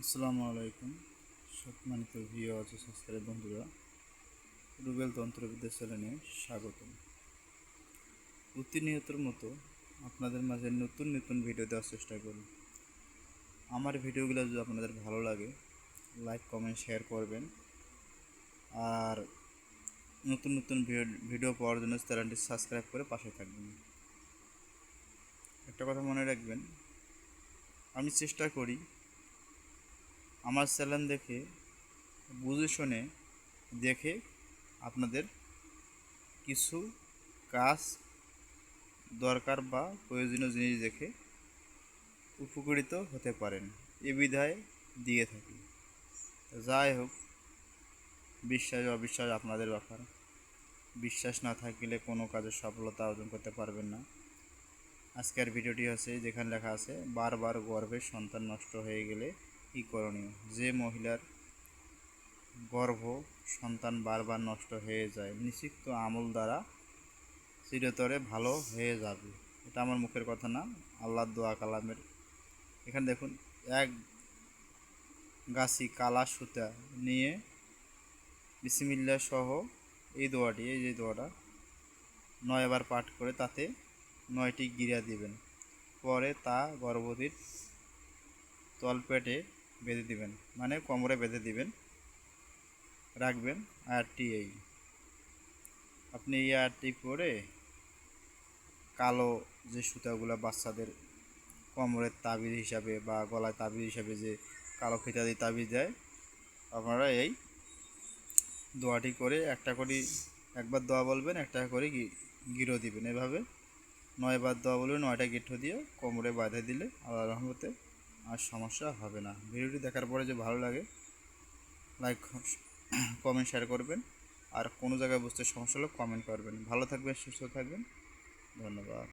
আসসালামু আলাইকুম। সম্মানিত ভিও আছে সাবস্ক্রাইব বন্ধুরা, রুবেল তন্ত্রবিদ্যা চ্যানেলে স্বাগতম। প্রতিনিয়তর মতো আপনাদের মাঝে নতুন নতুন ভিডিও দেওয়ার চেষ্টা করি আমার ভিডিওগুলো যদি আপনাদের ভালো লাগে লাইক কমেন্ট শেয়ার করবেন। আর নতুন নতুন ভিডিও- ভিডিও পাওয়ার জন্য চ্যানেলটি সাবস্ক্রাইব করে পাশে থাকবেন। একটা কথা মনে রাখবেন, আমি চেষ্টা করি আমার চ্যানেল দেখে, বুঝে শুনে দেখে আপনাদের কিছু কাজ দরকার বা প্রয়োজনীয় জিনিস দেখে উপকৃত হতে পারেন। এ বিধায় দিয়ে থাকি। যাই হোক, বিশ্বাস অবিশ্বাস আপনাদের ব্যাপার। বিশ্বাস না থাকলে কোনো কাজে সফলতা অর্জন করতে পারবেন না। আজকের ভিডিওটি আছে যেখানে লেখা আছে, বারবার গর্ভের সন্তান নষ্ট হয়ে গেলে কী করণীয়। যে মহিলার গর্ভ সন্তান বারবার নষ্ট হয়ে যায়, নিষিক্ত আমল দ্বারা চিরতরে ভালো হয়ে যাবে। এটা আমার মুখের কথা না আল্লাহ দোয়া কালামের। এখানে দেখুন, এক গাছি কালা সুতা নিয়ে বিসমিল্লা সহ এই দোয়াটি, এই যে দোয়াটা, নয়বার পাঠ করে তাতে নয়টি গিরা দিবেন। পরে তা গর্ভবতীর তলপেটে বেঁধে দিবেন মানে কোমরে বেঁধে দিবেন, রাখবেন আয়ারটি এই। আপনি এই আয়ারটি পরে কালো যে সুতাগুলো বাচ্চাদের কোমরের তাবিজ হিসাবে বা গলায় তাবিজ হিসাবে যে কালো ফিতা দিয়ে তাবিজ দেয়, আপনারা এই দোয়াটি করে একটা করে একবার দোয়া বলবেন, একটা করে গিরো দিবেন এভাবে। নয়বার দোয়া বলবে নয়টা গিঠো দিয়ে কোমরে বাঁধে দিলে আল্লাহ রহমতে আর সমস্যা হবে না। ভিডিওটি দেখার পরে যে ভালো লাগে লাইক কমেন্ট শেয়ার করবেন। আর কোনো জায়গায় বুঝতে সমস্যা হলে কমেন্ট করবেন। ভালো থাকবেন, সুস্থ থাকবেন। ধন্যবাদ।